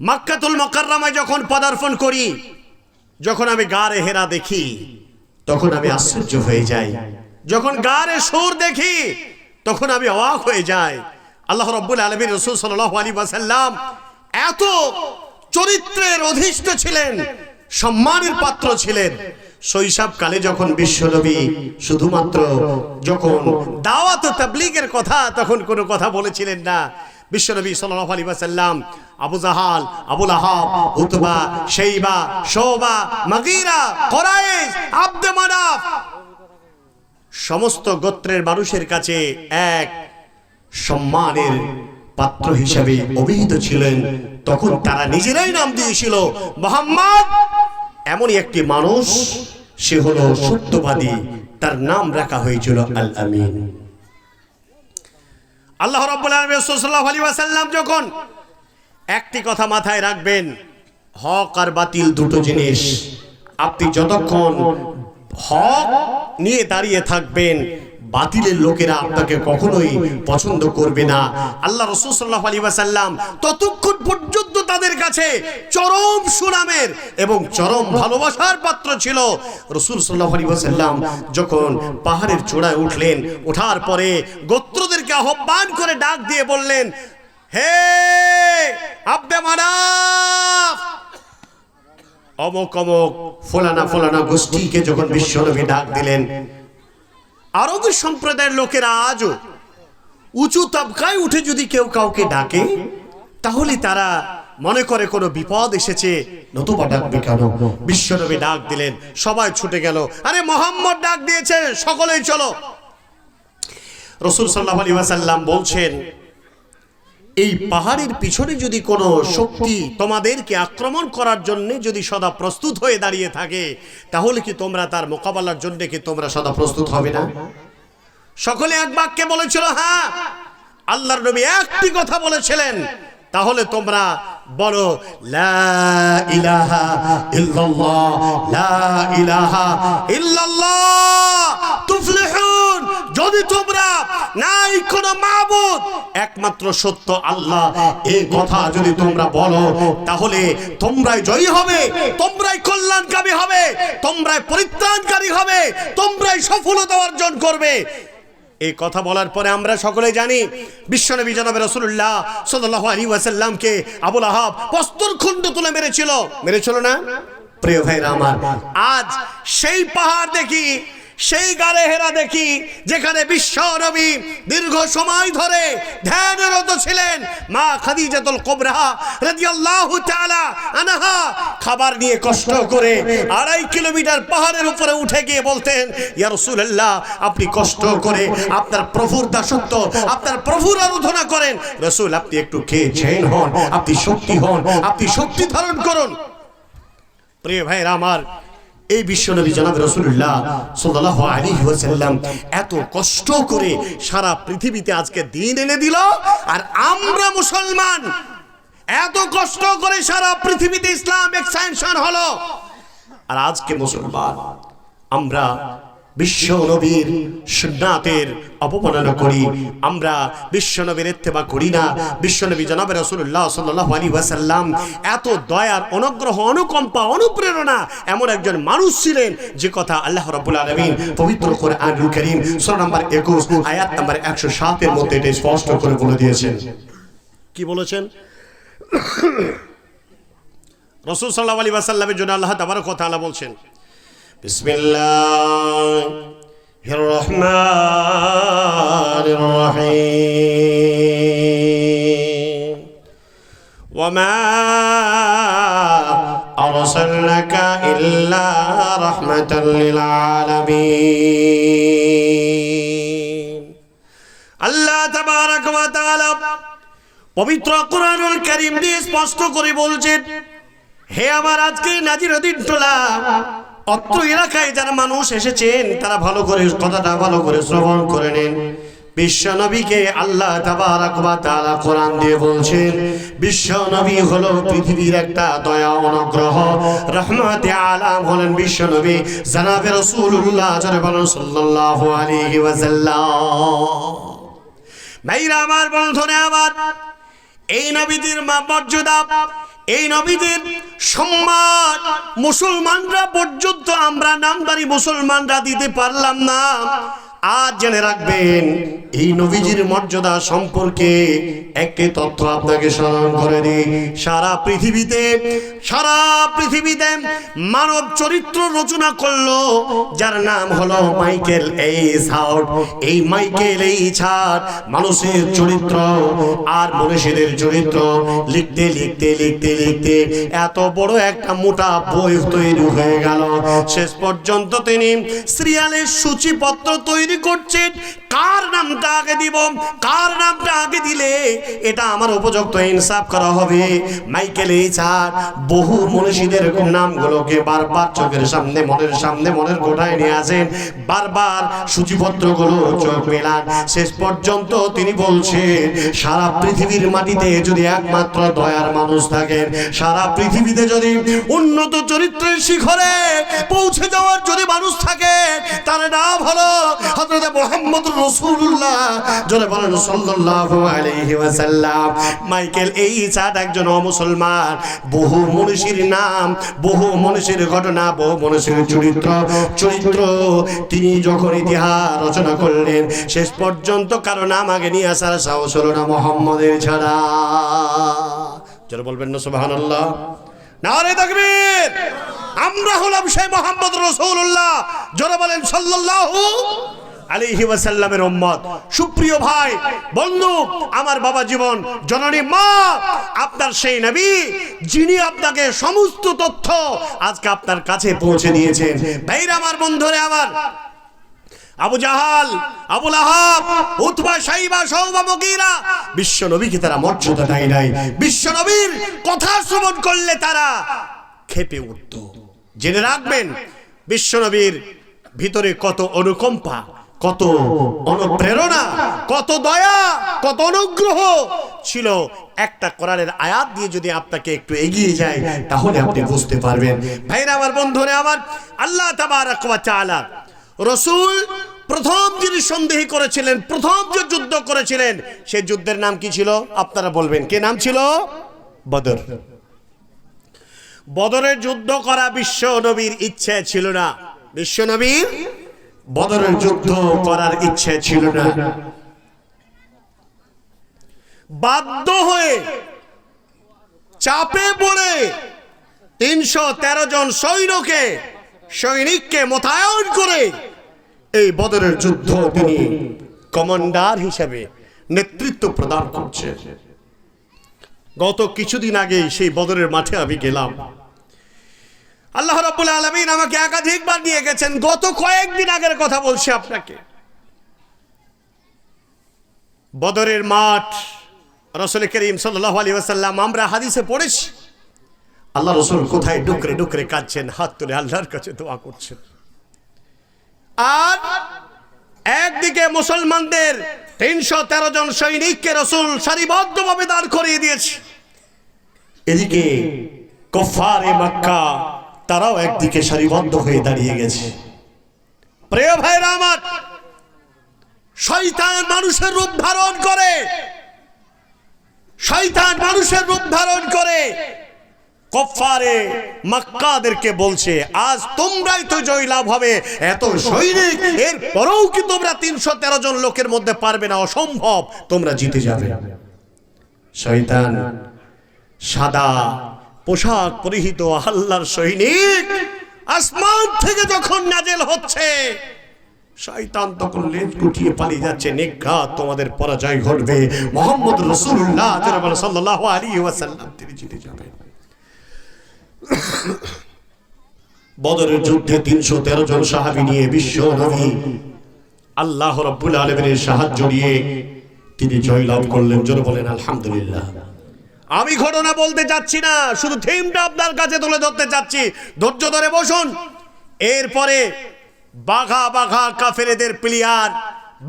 মাক্কাতুল মকাররামায় যখন পদার্পণ করি, যখন আমি গারে হেরা দেখি, তখন আমি আশ্চর্য হয়ে যাই। যখন গারে সুর দেখি, তখন আমি অবাক হয়ে যাই। আল্লাহ রব্বুল আলমী রসুল সাল্লাহ আলী ওয়াসাল্লাম এত চরিত্রের অধিষ্ঠ ছিলেন, সম্মানের পাত্র ছিলেন। শৈশবকালে যখন বিশ্বনবী শুধুমাত্র যখন দাওয়াত তাবলীগের কথা, তখন কোনো কথা বলেছিলেন না। বিশ্বনবী সাল্লাল্লাহু আলাইহি ওয়াসাল্লাম, Abu Jahl Abu Lahab Utba, Shaiba, Shoba, Mughira, Quraish, Abd Manaf, সমস্ত গোত্রের মানুষের কাছে এক সম্মানের পাত্র হিসেবে অভিহিত ছিলেন। তখন তারা নিজেরাই নাম দিয়েছিল মোহাম্মদ। এমনই একটি মানুষ, সে হলো সত্যবাদী, তার নাম রাখা হয়েছিল আল আমিন আল্লাহ ওয়াসাল্লাম যখন একটি কথা মাথায় রাখবেন, হক আর বাতিল দুটো জিনিস, আপনি যতক্ষণ হক নিয়ে দাঁড়িয়ে থাকবেন বাতিলের লোকেরা আপনাকে কখনোই পছন্দ করবে না। আল্লাহ রসুল সাল্লাহ আলী ওয়াসাল্লাম ততক্ষণ পর্যন্ত তাদের কাছে চরম সুনামের এবং চরম ভালোবাসার পাত্র ছিল। রসুল সাল্লাহ আলী ওয়াসাল্লাম যখন পাহাড়ের চূড়ায় উঠলেন, ওঠার পরে গোত্রদেরকে আহ্বান করে ডাক দিয়ে বললেন, হে আব্দে মানাফ! অমক অমক, ফোলানা ফোলানা গোষ্ঠীকে যখন বিশ্বনবী ডাক দিলেন আরবি সম্প্রদায়ের লোকেরা আজও উঁচু তবকায় উঠে যদি কেউ কাউকে ডাকে, তাহলে তারা মনে করে কোনো বিপদ এসেছে। নতুবা ডাকবে কেন? বিশ্বনবী ডাক দিলেন, সবাই ছুটে গেল। আরে মোহাম্মদ ডাক দিয়েছে, সকলেই চলো। রসুল সাল্লাহ আলী ওয়াসাল্লাম বলছেন এই পাহাড়ের পিছনে যদি কোনো শক্তি তোমাদেরকে আক্রমণ করার জন্য যদি সদা প্রস্তুত হয়ে দাঁড়িয়ে থাকে, তাহলে কি তোমরা তার মোকাবেলার জন্য কি তোমরা সদা প্রস্তুত হবে না? সকলে এক বাক্যে বলেছিল হ্যাঁ। আল্লাহর নবী একটি কথা বলেছিলেন তাহলে তোমরা বলো যদি তোমরা নাই কোন মাবুদ, একমাত্র সত্য আল্লাহ এই কথা যদি তোমরা বলো, তাহলে তোমরাই জয়ী হবে, তোমরাই কল্যাণকামী হবে, তোমরাই পরিত্রাণকারী হবে, তোমরাই সফলতা অর্জন করবে। এই কথা বলার পরে আমরা সকলে জানি বিশ্বনবী জনাব রসুল্লাহ সদাল্লাহ আলী ওয়াসাল্লামকে আবুল আহাব পস্তর খণ্ড তুলে মেরেছিল। মেরেছিল না? প্রিয় ভাইরা আমার, আজ সেই পাহাড় দেখি সেই গালে হেরা দেখি, যেখানে বিশ্ব নবী দীর্ঘ সময় ধরে ধ্যানরত ছিলেন। মা খাদিজাতুল কোবরা রাদিয়াল্লাহু তাআলা আনহা খাবার নিয়ে কষ্ট করে আড়াই কিলোমিটার পাহাড়ের উপরে উঠে গিয়ে বলতেন, ইয়া রাসূলুল্লাহ, আপনি কষ্ট করে আপনার প্রভুর দাসত্ব, আপনার প্রভুর আরাধনা করেন। রাসূল, আপনি একটু খেয়েছেন হন, আপনি শক্তি হন, আপনি শক্তি ধারণ করুন। প্রিয় ভাইরা আমার এই বিশ্বনবী জনাব রসুল্লাহ সাল্লাল্লাহু আলী ওয়াসাল্লাম এত কষ্ট করে সারা পৃথিবীতে আজকে দিন এনে দিল আর আমরা মুসলমান এত কষ্ট করে সারা পৃথিবীতে ইসলাম এক্সটেনশন হলো। আর আজকে মুসলমান, আমরা বিশ্ব নবীর সুন্নাতের অপমাননা করি। আমরা বিশ্ব নবীর ইত্তেবা করি না। বিশ্ব নবী জনাবে রাসূলুল্লাহ সাল্লাল্লাহু আলাইহি ওয়াসাল্লাম এত দয়ার, অনুগ্রহ, অনুকম্পা, অনুপ্রেরণা এমন একজন মানুষ ছিলেন যে কথা আল্লাহ রাব্বুল আলামিন পবিত্র কোরআনুল কারীম সূরা নাম্বার 21 আয়াত নাম্বার 107 এর মধ্যে এটা স্পষ্ট করে বলে দিয়েছেন। কি বলেছেন? রসুল সাল্লাহ আলী ওয়াসাল্লামের জন্য আল্লাহ তাবারক ওয়া তাআলা বলছেন بسم الله الرحمن الرحيم وما أرسلناك إلا رحمة للعالمين আল্লাহ তাবারক ওয়া তাআলা পবিত্র কোরআনুল কারীম দিয়ে স্পষ্ট করে বলছেন হে আমার আজকে নাজির উদ্দিন টোলা অত্র এলাকায় যারা মানুষ এসেছেন, তারা ভালো করে কথাটা ভালো করে শ্রবণ করে নিন। বিশ্ব নবীকে আল্লাহ তাআলা কোরআন দিয়ে বলছেন, বিশ্ব নবী হলো পৃথিবীর একটা দয়া অনুগ্রহ। রহমতে আলাম হলেন বিশ্ব নবী, জানাবে রাসূলুল্লাহ সাল্লাল্লাহু আলাইহি ওয়াসাল্লাম। ভাইরা আমার বন্ধনে আমার, এই নবীদের মা মর্যাদা এই নবীদের সম্মান মুসলমানরা পর্যন্ত আমরা নামদারি মুসলমানরা দিতে পারলাম না। আজ জেনে রাখবেন, এই নবীজির মর্যাদা সম্পর্কে একটি তথ্য আপনাকে স্মরণ করে দিই। সারা পৃথিবীতে সারা পৃথিবীতে মানব চরিত্র রচনা করল, যার নাম হলো মাইকেল এইচ হাউড এই মাইকেল এইচ হাউড মানুষের চরিত্র আর মনীষীদের চরিত্র। লিখতে লিখতে লিখতে লিখতে এত বড় একটা মোটা বই তৈরি হয়ে গেল। শেষ পর্যন্ত তিনি সিরিয়ালের সূচিপত্র তৈরি করছেন? কার নামটা আগে দিব? কার নামটা আগে দিলে? এটা আমার উপযুক্ত ইনসাফ করা হবে। মাইকেল এই ছাড় বহু মনীষীদের নামগুলোকে বারবার চোখের সামনে, মনের সামনে, মনের গোটায় নিয়ে আসেন। বারবার সূচিপত্রগুলো চোখ মেলান। শেষ পর্যন্ত তিনি বলছেন, সারা পৃথিবীর মাটিতে যদি একমাত্র দয়ার মানুষ থাকেন, সারা পৃথিবীতে যদি উন্নত চরিত্রের শিখরে পৌঁছে যাওয়ার যদি মানুষ থাকে, তার নাম হলো হযরত মুহাম্মদ রাসূলুল্লাহ। জোরে বলেন, সাল্লাল্লাহু আলাইহি ওয়াসাল্লাম। মাইকেল এই চাঁদ একজন অমুসলমান। বহু মনীষীর নাম, বহু মনীষীর ঘটনা, বহু মনীষীর চরিত্র। চরিত্র, তিনি যখন ইতিহাস রচনা করলেন, শেষ পর্যন্ত কারও নাম আগে নিয়ে আসার সাহস হলো না মোহাম্মদের ছাড়া। যারা বলবেন না, সুবহানাল্লাহ। নারে তাকবীর! আমরা হলাম সেই মোহাম্মদ রাসূলুল্লাহ। যারা বলেন, সাল্লাল্লাহু আলাইহি ওয়াসাল্লামের উম্মত। সুপ্রিয় ভাই, বন্ধু, আমার বাবা জীবন, জননী মা, আপনার সেই নবী, যিনি আপনাকে সমস্ত তথ্য আজকে আপনার কাছে পৌঁছে দিয়েছেন। ভাইরা আমার বন্ধুরে আমার, Abu Jahl Abu Lahab Utba, Saiba সৌবা মগীরা, বিশ্ব নবীকে তারা মর্যাদা দেয় নাই। বিশ্ব নবীর কথা শ্রবণ করলে তারা খেপে উঠত। জেনে রাখবেন, বিশ্ব নবীর ভিতরে কত অনুকম্পা। কত অনুপ্রেরণা, কত দয়া, কত অনুগ্রহ ছিল। একটা কোরআনের আয়াত দিয়ে যদি আপনাকে একটু এগিয়ে যায়, তাহলে আপনি বুঝতে পারবেন। ভাইরা, আমার বন্ধুরে, আমার আল্লাহ তাআলা রসুল প্রথম যিনি সন্দেহী করেছিলেন, প্রথম যে যুদ্ধ করেছিলেন সেই যুদ্ধের নাম কি ছিল? আপনারা বলবেন, কে নাম ছিল? বদর। বদরের যুদ্ধ করা বিশ্ব নবীর ইচ্ছে ছিল না। বিশ্ব নবীর বদরের যুদ্ধ করার ইচ্ছে ছিল না। বাধ্য হয়ে চাপে পড়ে তিনশো তেরো জন সৈন্যকে, সৈনিককে মোতায়েন করে এই বদরের যুদ্ধ তিনি কমান্ডার হিসেবে নেতৃত্ব প্রদান করছে গত কিছুদিন আগে সেই বদরের মাঠে আমি গেলাম। আল্লাহ রাব্বুল আলামিন আমাকে একাধিকবার নিয়ে গেছেন। গত কয়েকদিন আগের কথা বলছি আপনাকে। বদরের মাঠ, রসুল করিম সাল্লাহ আলী ওয়াসাল্লাম, আমরা হাদিসে পড়েছি, আল্লাহ রসুল কোথায় ডুকরে ডুকরে কাঁদছেন, হাত তুলে আল্লাহর কাছে দোয়া করছেন। আর একদিকে মুসলমানদের তিনশো তেরো জন সৈনিককে রসুল সারিবদ্ধভাবে দাঁড় করিয়ে দিয়েছে। এদিকে কফারে মক্কা তারাও একদিকে সারিবদ্ধ হয়ে দাঁড়িয়ে গেছে। প্রিয় ভাইরা আমার, শয়তান মানুষের রূপ ধারণ করে। শয়তান মানুষের রূপ ধারণ করে। কফারে মক্কাদেরকে বলছে, আজ তোমরাই তো জয়লাভ হবে। এত সৈনিক এর পরেও কি তোমরা তিনশো তেরো জন লোকের মধ্যে পারবে না? অসম্ভব। তোমরা জিতে যাবে। শয়তান সাদা পোশাক পরিহিত আল্লাহর সৈনিক আসমান থেকে যখন নাজেল হচ্ছে, শয়তান তখন লেজ গুটিয়ে পালিয়ে যাচ্ছে, নিঘাত তোমাদের পরাজয় ঘটবে। মোহাম্মদ রসুল্লাহ সাল্লাহ আলী ওয়াসাল্লাম তিনি জিতে যাবেন। বদরের যুদ্ধে তিনশো তেরো জন সাহাবি নিয়ে বিশ্ব নবী আল্লাহ রব্বুল আলমের সাহায্য নিয়ে তিনি জয়লাভ করলেন। জোরে বলেন, আলহামদুলিল্লাহ। আমি ঘটনা বলতে চাচ্ছি না, শুধু থিমটা আপনার কাছে তুলে ধরতে চাচ্ছি। ধৈর্য ধরে বসুন। এরপরে বাঘা বাঘা কাফেরেদের প্লেয়ার,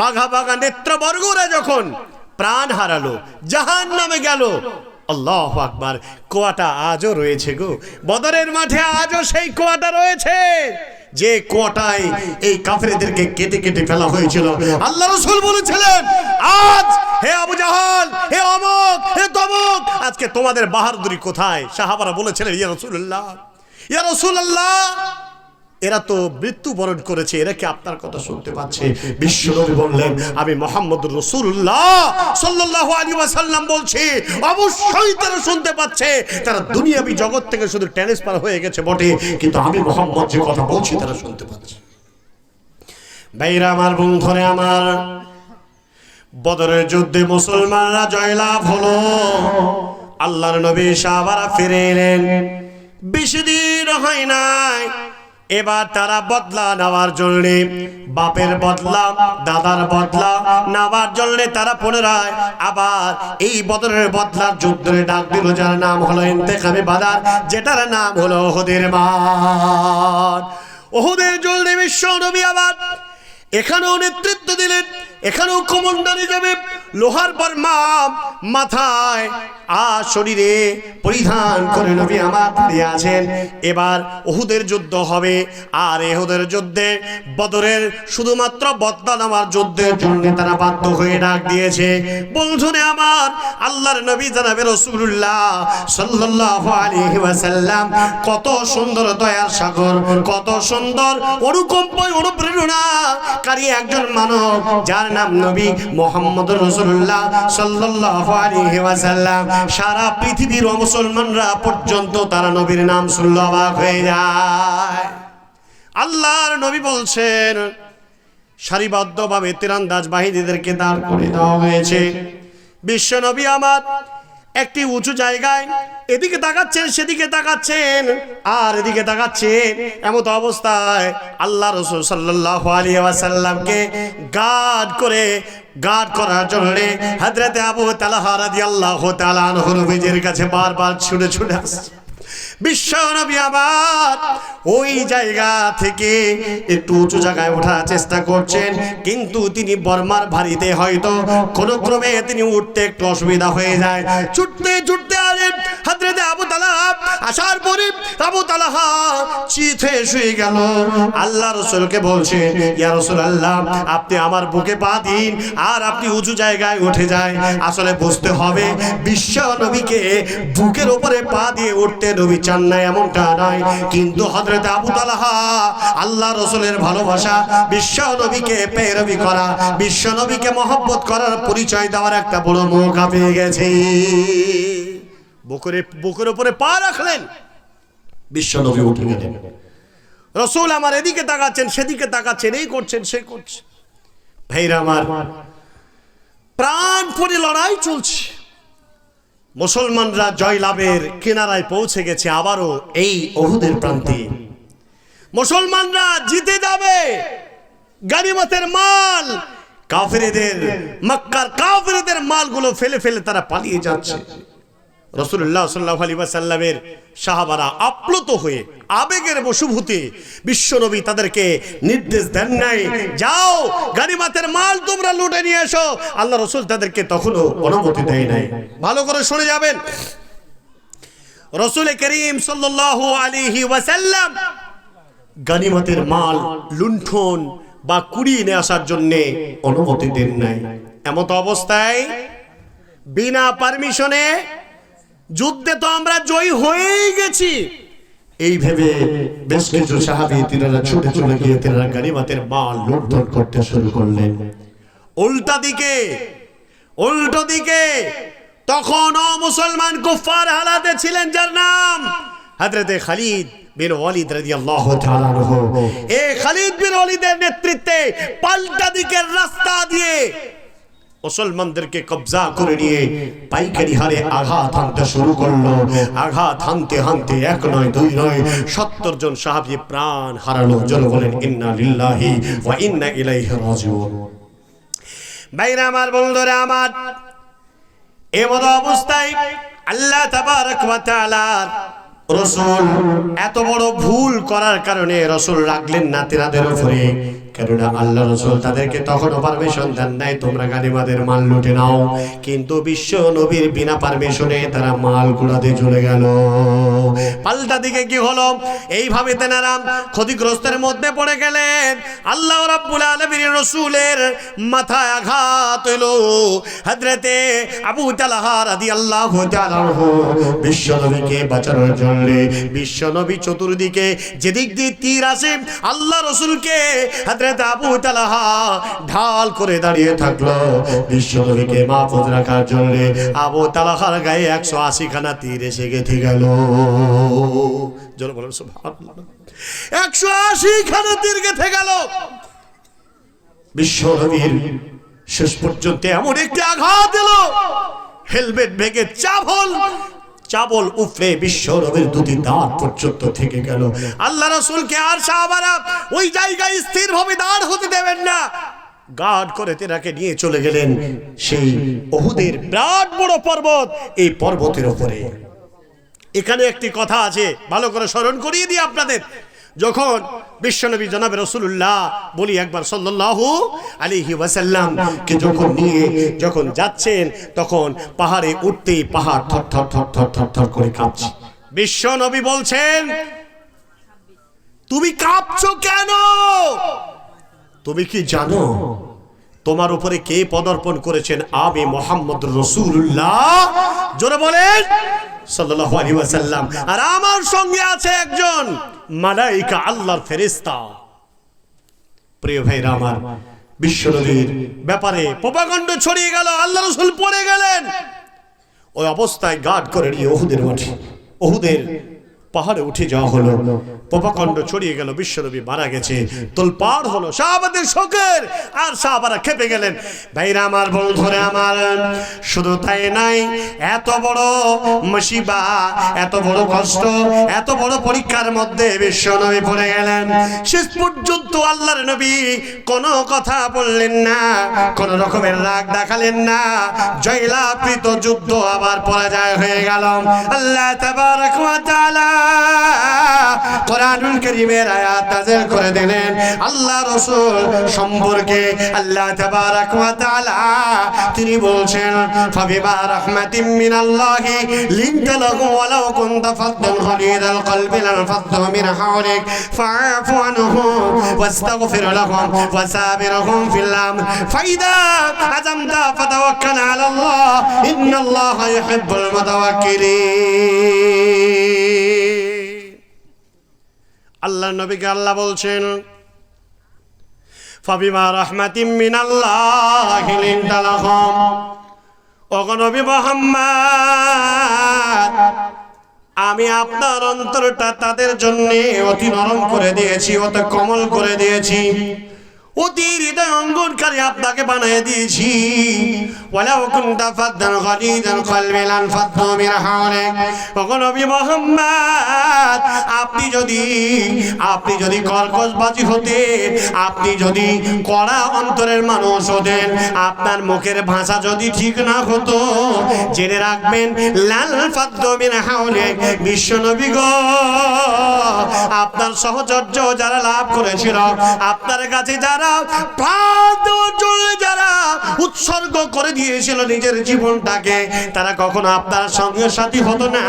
বাঘা বাঘা নেত্রবর্গরা যখন প্রাণ হারালো জাহান নামে গেল। আল্লাহ আকবার, কোয়াটা আজও রয়েছে গো। বদরের মাঠে আজও সেই কোয়াটা রয়েছে। যে কোটায় এই কাফেরদেরকে কেটে কেটে ফেলা হয়েছিল। আল্লাহ রসুল বলেছিলেন, আজ হে আবু জাহাল, হে অমক, হে তমক, আজকে তোমাদের বাহাদুরি কোথায়? সাহাবারা বলেছিলেন, ইয়া রসুল্লাহ ইয়া রসুল্লাহ এরা তো মৃত্যুবরণ করেছে, এরা কি আপনার কথা শুনতে পাচ্ছে? বিশ্বনবী বললেন, আমি মোহাম্মদ রসুল্লাহ সাল্লাহ আলী ওয়াসাল্লাম বলছি, অবশ্যই তারা শুনতে পাচ্ছে। তারা দুনিয়াবি জগৎ থেকে শুধু ট্রান্সফার হয়ে গেছে বটে, কিন্তু আমি মোহাম্মদ যে কথা বলছি, তারা শুনতে পাচ্ছে। ভাইরা আমার বন্ধুরে আমার, বদরের যুদ্ধে মুসলমানরা জয়লাভ হলো। আল্লাহর নবী সাহাবারা ফিরে এলেন। বেশি দিন হয় নাই। এবার তারা বদলা নেওয়ার জন্য, বাপের বদলা, দাদার বদলা নেওয়ার জন্য তারা পুনরায় আবার এই বদলের বদলার যুদ্ধের ডাক দিল, যার নাম হলো ইন্তেকামে বাদার, যেটার নাম হলো ওহুদের মাঠ। ওহুদের জন্য বিশ্ব নবী আবার এখানেও নেতৃত্ব দিলেন, এখানেও কমান্ডার হিসাবে লোহার পর মা মাথায় আর শরীরে পরিধান করে নবী আমার দাঁড়িয়ে আছেন। এবার ওহুদের যুদ্ধ হবে, আর এহুদের যুদ্ধে বদরের শুধুমাত্র যুদ্ধের জন্য তারা বাধ্য হয়ে ডাক দিয়েছে। আমার, আল্লাহর নবী জানাবে রসুল্লাহ আলাইহি ওয়াসাল্লাম, কত সুন্দর দয়ার সাগর, কত সুন্দর অনুকম্পয় অনুপ্রেরণা কারি একজন মানব যার নাম নবী মোহাম্মদ রসুল্লাহ সাল্লাল্লাহু আলাইহি ওয়াসাল্লাম, সারা পৃথিবীর মুসলমানরা পর্যন্ত তারা নবীর নাম শুনল অবাক হয়ে যায়। আল্লাহর নবী বলছেন, সারিবদ্ধভাবে তীরন্দাজ বাহিনীদেরকে দাঁড় করে দেওয়া হয়েছে। বিশ্ব নবী আমার একটি উঁচু জায়গায় এদিকে তাকাচ্ছেন, সেদিকে তাকাচ্ছেন, আর এদিকে তাকাচ্ছেন এমত অবস্থায় আল্লাহ রসুল সাল্লাহ আলী সাল্লামকে গার্ড করে, গার্ড করার জন্য হাজরাতে আবু তালাহারাদি আল্লাহ নিজের কাছে বারবার ছুটে ছুটে আসছে। বিশ্ব নবী আবার ওই জায়গা থেকে একটু উঁচু জায়গায় ওঠার চেষ্টা করছেন, কিন্তু তিনি বর্মার ভারিতে হয়তো কোনো ক্রমে তিনি উঠতে একটু অসুবিধা হয়ে যায়। ছুটতে ছুটতে আসার পরে আবু তালাহা চিত হয়ে শুয়ে গেল। আল্লাহ রসুলকে বলছে, ইয়া রসুল আল্লাহ আপনি আমার বুকে পা দিন আর আপনি উঁচু জায়গায় উঠে যায় আসলে বুঝতে হবে, বিশ্ব নবীকে বুকের ওপরে পা দিয়ে উঠতে নবী চান না, এমনটা নয়। কিন্তু হজরত আবু তালাহা, আল্লাহ রসুলের ভালোবাসা, বিশ্ব নবীকে পেরবি করা, বিশ্ব নবীকে মহব্বত করার পরিচয় দেওয়ার একটা বড় মৌকা পেয়ে গেছে। বুকের বুকের উপরে পা রাখলেন। বিশ্ব নবী উঠে গেলেন। রসুল আমার এদিকে তাকাচ্ছেন সেদিকে তাকাচ্ছেন এই করছেন সে করছে। ভাইরা আমার প্রাণপণে লড়াই চলছে। মুসলমানরা জয়লাভের কিনারায় পৌঁছে গেছে আবারও এই অহুদের প্রান্তে। মুসলমানরা জিতে যাবে। গানিমতের মাল কাফেরেদের মক্কার কাফেরেদের মালগুলো ফেলে ফেলে তারা পালিয়ে যাচ্ছে। রসুল্লাহ সাল্লাহ আলী সাল্লামের সাহাবারা আপ্লুত হয়ে আবেগের বশুভূতি বিশ্বনবী তাদেরকে নির্দেশ দেন নাই, যাও গানিমাতের মাল তোমরা লুটে নিয়ে এসো। আল্লাহ রসুল তাদেরকে তখনও অনুমতি দেয় নাই। ভালো করে শুনে যাবেন। রসুল করিম সাল্লাল্লাহু আলাইহি ওয়াসাল্লাম গানিমতের মাল, লুণ্ঠন বা কুড়িয়ে নিয়ে আসার জন্য অনুমতি দেন নাই। এমত অবস্থায় বিনা পারমিশনে যুদ্ধে তো আমরা জয়ী হয়েই গেছি। এই ভেবে বেশ কিছু সাহাবি তিনারা ছুটে চলে গিয়ে তিনারা গানিমাতের মাল লুণ্ঠন করতে শুরু করলেন। উল্টা দিকে উল্টো দিকে। তখন মুসলমান কুফার হালাতে ছিলেন যার নাম হযরতে খালিদ বিন ওয়ালিদ রাদিয়াল্লাহু তাআলা আনহু। এই খালিদ বিন ওয়ালিদের নেতৃত্বে পাল্টা দিকের রাস্তা দিয়ে মুসলমানদেরকে কবজা করে নিয়ে পাইকারি হারে আঘাত হানতে শুরু করল। আঘাত হানতে হানতে এক নয়, দুই নয়, সত্তর জন সাহাবি প্রাণ হারালো। জন বলেন, ইন্না লিল্লাহি ওয়া ইন্না ইলাইহি রাজিউন। বাইরে আমার, বন্ধুরা আমার, এমন অবস্থায় আল্লাহ তাবারক ওয়া তাআলা রসুল এত বড় ভুল করার কারণে রসুল রাখলেন না তেনাদের উপরে। কেননা আল্লাহ রসুল তাদেরকে তখনও পারমিশন দেন নাই, তোমরা গানিমাদের মাল লুটে নাও। কিন্তু বিশ্ব নবীর বিনা পারমিশনে তারা মাল গুড়াতে চলে গেল। পাল্টা দিকে কি হলো? এইভাবে তেনারা ক্ষতিগ্রস্তের মধ্যে পড়ে গেলেন। আল্লাহ রাব্বুল আলামিন রসুলের মাথায় আঘাত এলো। হযরতে আবু তালহা রাদিয়াল্লাহু তাআলা আনহু বিশ্বনবীকে বাঁচানোর জন্য বিশ্বনবী চতুর্দিকে যেদিক দিয়ে তীর আসে আল্লাহ রসুলকে হযরত আবু তালহা ঢাল করে দাঁড়িয়ে থাকল। বিশ্বনবীকে মাহফুজ রাখার জন্য আবু তালহার গায়ে একশো আশি খানা তীর এসে গেঁথে গেল। জোরে বলেন একশো আশি খানা তীর গেঁথে গেল। বিশ্বনবীর শেষ পর্যন্ত এমন একটি আঘাত এলো। হেলমেট ভেঙে চাবল চাবল উফরে বিশ্ব রবের দুটি দাঁত পর্যন্ত থেকে গেল। আল্লাহ রসুলকে আর সাহাবারা ওই জায়গায় স্থিরভাবে দাঁড় হতে দেবেন না। গার্ড করে তেনাকে নিয়ে চলে গেলেন। সেই অহুদের বিরাট বড় পর্বত এই পর্বতের ওপরে এখানে একটি কথা আছে, ভালো করে স্মরণ করিয়ে দিই আপনাদের। যখন বিশ্বনবী জনাব রসুল্লাহ বলি একবার সাল্লাল্লাহু আলাইহি ওয়াসাল্লাম কে যখন নিয়ে যখন যাচ্ছেন, তখন পাহাড়ে উঠতেই পাহাড় থর থর থর থর থর থর করে কাঁপছে। বিশ্বনবী বলছেন, তুমি কাঁপছ কেন? তুমি কি জানো তোমার উপরে কে পদার্পণ করেছেন আমি মোহাম্মদ রসুল্লাহ জোরে বলেন, সাল্লাল্লাহু আলাইহি ওয়াসাল্লাম। আর আমার সঙ্গে আছে একজন। মালাইকা আল্লাহর ফেরেশতা। প্রিয় ভাইরা আমার বিশ্বনবীর ব্যাপারে প্রপাগণ্ড ছড়িয়ে গেল, আল্লাহ রসুল পড়ে গেলেন। ওই অবস্থায় গার্ড করে নিয়ে ওহুদের মাঠে। ওহুদের পাহাড়ে উঠে যাওয়া হলো। পোপাকণ্ড ছড়িয়ে গেল, বিশ্বনবী মারা গেছে। তোলপাড় হলো, শাহবাদের শোকের, আর শাহবারা খেপে গেলেন। ভাইরা আমার, বন্ধুরে আমার, শুধু তাই নাই, এত বড় মুসিবা এত বড় কষ্ট, এত বড় পরীক্ষার মধ্যে বিশ্বনবী পড়ে গেলেন। শেষ পর্যন্ত আল্লাহর নবী কোনো কথা বললেন না, কোন রকমের রাগ দেখালেন না। জয়লাকৃত যুদ্ধ আবার পরাজয় হয়ে গেল। আল্লাহ তাবারক ওয়া তাআলা কোরআনুল কারীমের আয়াত নাযিল করে দিলেন আল্লাহ রাসূল সম্পর্কে আল্লাহ তাবারক ওয়া তাআলা তিনি বলছেন ফাবিমা রাহমাতিম মিনাল্লাহি লিনতা লাহু ওয়ালাউ কুনতা ফাদ্দান গলিযাল কলবি লানফাদ্দু মিন হাওলিক ফাআফু আনহুম واستغفر لهم وسابرهم في الأمر فإذا عزمت فتوكل على الله إن الله يحب المتوكلين আল্লাহ নবীকে আল্লাহ বলছেন, ফাবিমা রাহমাতিম মিনাল্লাহ লিনতা লাহুম ও নবী মুহাম্মদ, আমি আপনার অন্তরটা তাদের জন্য অতি নরম করে দিয়েছি, অত কমল করে দিয়েছি। অতি হৃদয় অঙ্গনকারী আপনাকে বানিয়ে দিয়েছি। ওয়ালাউ কুনতা ফাদ্দান গালিদাল কলবি লান ফাদ্দু মিন হাওলিক ওগো নবী মুহাম্মদ, আপনি যদি আপনি যদি কর্কশবাজি হতেন, আপনি যদি কড়া অন্তরের মানুষ হতেন, আপনার মুখের ভাষা যদি ঠিক না হতো, জেনে রাখবেন, লাল ফাদ্দু মিন হাওলিক বিশ্বনবী গো, আপনার সহচর্য যারা লাভ করেছিল, আপনার কাছে যারা প্রাণ দেওয়ার যারা উৎসর্গ করে দিয়েছিল নিজের জীবনটাকে, তারা কখনো আপনার সঙ্গে সাথী হতো না,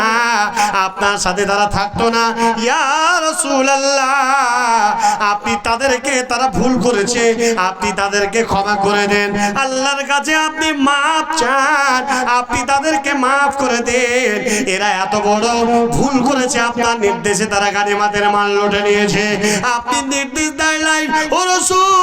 আপনার সাথে তারা থাকতো না। ইয়া রাসূলুল্লাহ, আপনি তাদেরকে তারা ভুল করেছে, আপনি তাদেরকে ক্ষমা করে দেন। আল্লাহর কাছে আপনি মাপ চান, আপনি তাদেরকে মাফ করে দেন। এরা এত বড় ভুল করেছে, আপনার নির্দেশে তারা গানিমাতের মাল লুটে নিয়েছে। আপনি নির্দেশ দেয় নাই, ও রসুল।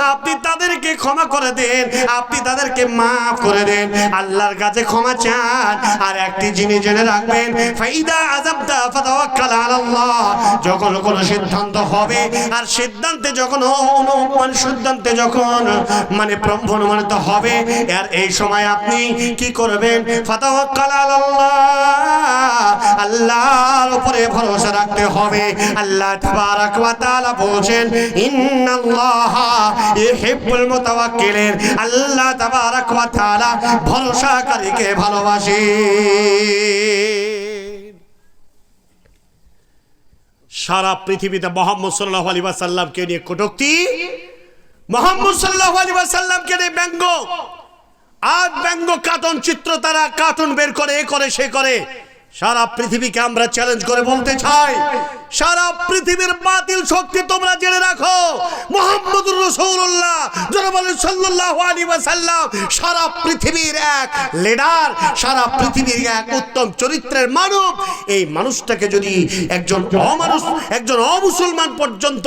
আপনি তাদেরকে ক্ষমা করে দেন, আপনি তাদেরকে মাফ করে দেন। আল্লাহর কাছে ক্ষমা চান, আর একটি জিনিস জেনে রাখবেন, ফাইদা আযাবতা ফাতাওয়াক্কাল আলাল্লাহ, যখন কোন সিদ্ধান্ত হবে, আর সিদ্ধান্তে যখন অনু- মানে সিদ্ধান্তে যখন মানে প্রমাণিত হবে, আর এই সময় আপনি কি করবেন? ফাতাওয়াক্কাল আলাল্লাহ, আল্লাহর উপরে ভরসা রাখতে হবে। আল্লাহ তাবারাক ওয়া তাআলা বলছেন, ইন্নাল্লাহ মুতাওয়াক্কিলিন। আল্লাহ তাবারাক ওয়া তাআলা ভরসাকারীকে ভালোবাসে সারা পৃথিবীতে মোহাম্মদ সাল্লাহ আলী সাল্লামকে নিয়ে কটুক্তি। মোহাম্মদ সাল্লাহ আলী সাল্লামকে নিয়ে ব্যঙ্গ। আজ ব্যঙ্গ কার্টুন চিত্র তারা কার্টুন বের করে, এ করে, সে করে। সারা পৃথিবীকে আমরা চ্যালেঞ্জ করে বলতে চাই, সারা পৃথিবীর বাতিল শক্তি তোমরা জেনে রাখো। মোহাম্মদুর রসৌল্লাহ বলেন সাল্লাহ আলী সারা পৃথিবীর এক লিডার সারা পৃথিবীর এক উত্তম চরিত্রের মানব। এই মানুষটাকে যদি একজন অমানুষ, একজন অমুসলমান পর্যন্ত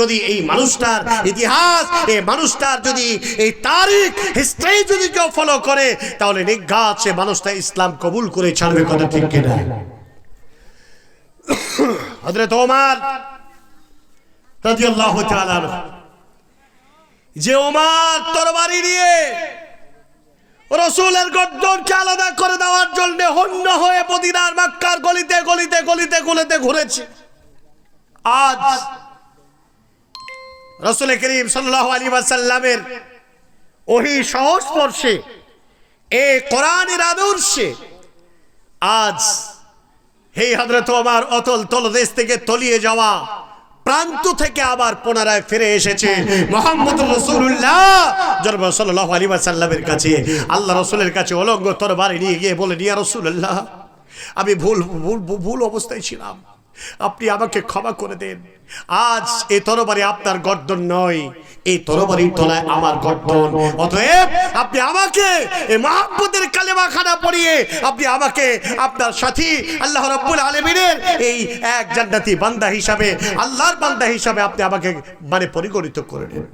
যদি এই মানুষটার ইতিহাস, এই মানুষটার যদি এই তারিখ হিস্ট্রি যদি কেউ ফলো করে, তাহলে নিঘাত সে মানুষটা ইসলাম কবুল করে ছাড়বে কথা ঠিক তাআলা যে ওমার তরবারি নিয়ে রসুলের করে দেওয়ার জন্য হন্য হয়ে মদিনার গলিতে গলিতে গলিতে গলিতে ঘুরেছে। আজ রসুল করিম সাল্লাহ আলী সাল্লামের ওহি সংস্পর্শে, এ কোরআনের আদর্শে আজ হে হজরত আমার অতল তলদেশ থেকে তলিয়ে যাওয়া প্রান্ত থেকে আবার পুনরায় ফিরে এসেছে মোহাম্মদ রসুল্লাহ জন্ম সাল্লাহ আলী সাল্লামের কাছে। আল্লাহ রসুলের কাছে অলঙ্গ তরবারি নিয়ে গিয়ে বলে নিয়া রসুল্লাহ আমি ভুল ভুল ভুল অবস্থায় ছিলাম। আপনি আমাকে ক্ষমা করে দেন। আজ এ তরবারি আপনার গর্দন নয় এই তরবারির তলায় আমার গঠন অতএব আপনি আমাকে এই মহাব্বতের কালেমা খানা পড়িয়ে আপনি আমাকে আপনার সাথী আল্লাহ রব্বুল আলমিনের এই এক জান্নাতি বান্দা হিসাবে, আল্লাহর বান্দা হিসাবে আপনি আমাকে মানে পরিগণিত করে নেন।